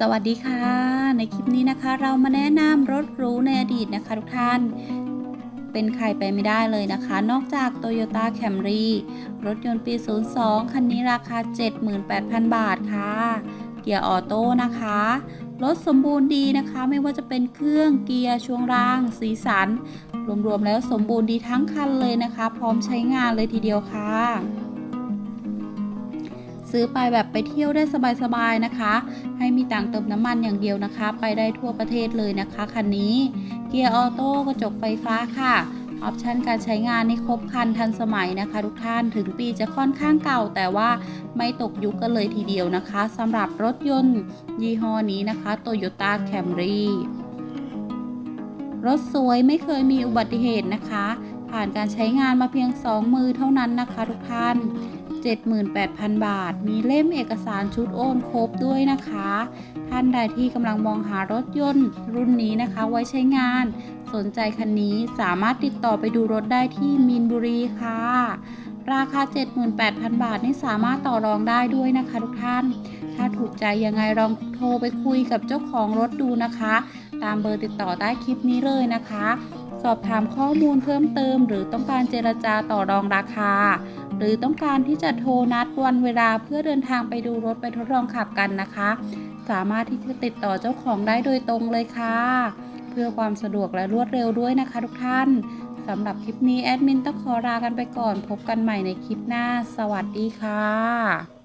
สวัสดีค่ะ ในคลิปนี้นะคะ เรามาแนะนำรถรูในอดีตนะคะ ทุกท่านเป็นใครไปไม่ได้เลยนะคะ นอกจาก Toyota Camry รถยนต์ปี 02 คันนี้ราคา 78,000 บาทค่ะ เกียร์ออโต้นะคะ รถสมบูรณ์ดีนะคะไม่ว่าจะเป็นเครื่องเกียร์ช่วงล่าง สีสัน รวมๆแล้วสมบูรณ์ดีทั้งคันเลยนะคะ พร้อมใช้งานเลยทีเดียวค่ะ ซื้อไปแบบไปเที่ยวได้สบายๆนะคะ ให้มีตังเติมน้ำมันอย่างเดียวนะคะ ไปได้ทั่วประเทศเลยนะคะคันนี้ เกียร์ออโต้กระจกไฟฟ้าค่ะออปชันการใช้งานนี่ครบครันทันสมัยนะคะ ทุกท่านถึงปีจะค่อนข้างเก่า แต่ว่าไม่ตกยุคกันเลยทีเดียวนะคะสำหรับรถยนต์ยี่ห้อนี้นะคะ Toyota Camry รถสวยไม่เคยมีอุบัติเหตุนะคะ ผ่านการใช้งานมาเพียง 2 มือเท่านั้นนะคะทุกท่าน 78,000 บาท มีเล่มเอกสารชุดโอนครบด้วยนะคะ ท่านใดที่กำลังมองหารถยนต์รุ่นนี้นะคะ ไว้ใช้งาน สนใจคันนี้สามารถติดต่อไปดูรถได้ที่มีนบุรีค่ะ ราคา 78,000 บาทนี่สามารถต่อรองได้ด้วยนะคะทุกท่าน ถ้าถูกใจยังไงลองโทรไปคุยกับเจ้าของรถดูนะคะ ตามเบอร์ติดต่อใต้คลิปนี้เลยนะคะ สอบถามข้อมูลเพิ่มเติม หรือต้องการเจรจาต่อรองราคา หรือต้องการที่จะโทรนัดวันเวลาเพื่อเดินทางไปดูรถไปทดลองขับกันนะคะ สามารถที่จะติดต่อเจ้าของได้โดยตรงเลยค่ะ เพื่อความสะดวกและรวดเร็วด้วยนะคะทุกท่านสำหรับคลิปนี้แอดมินต้องขอลากันไปก่อน พบกันใหม่ในคลิปหน้า สวัสดีค่ะ